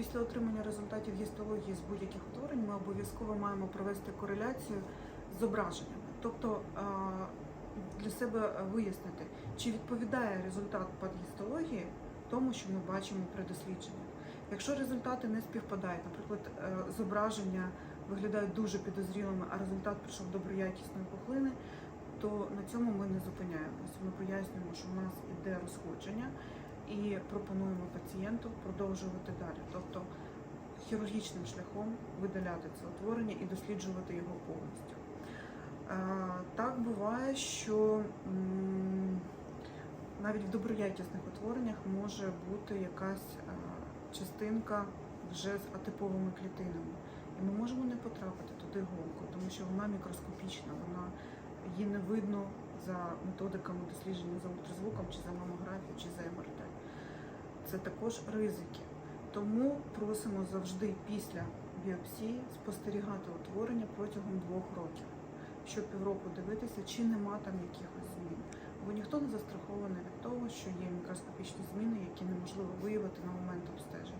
після отримання результатів гістології з будь-яких утворень ми обов'язково маємо провести кореляцію з зображеннями. Тобто е, для себе вияснити, чи відповідає результат гістології тому, що ми бачимо при дослідженні. Якщо результати не співпадають, наприклад, е, зображення виглядають дуже підозрілими, а результат прийшов доброякісної пухлини, то на цьому ми не зупиняємося. Ми пояснюємо, що в нас іде розходження і пропонуємо пацієнту продовжувати далі. Тобто хірургічним шляхом видаляти це утворення і досліджувати його повністю. Так буває, що навіть в доброякісних утвореннях може бути якась частинка вже з атиповими клітинами. І ми можемо не потрапити туди голку, тому що вона мікроскопічна, вона її не видно за методиками дослідження за ультразвуком, чи за мамографією, чи за МРТ. Це також ризики. Тому просимо завжди після біопсії спостерігати утворення протягом двох років, щоб півроку дивитися, чи нема там якихось змін. Бо ніхто не застрахований від того, що є мікроскопічні зміни, які неможливо виявити на момент обстеження.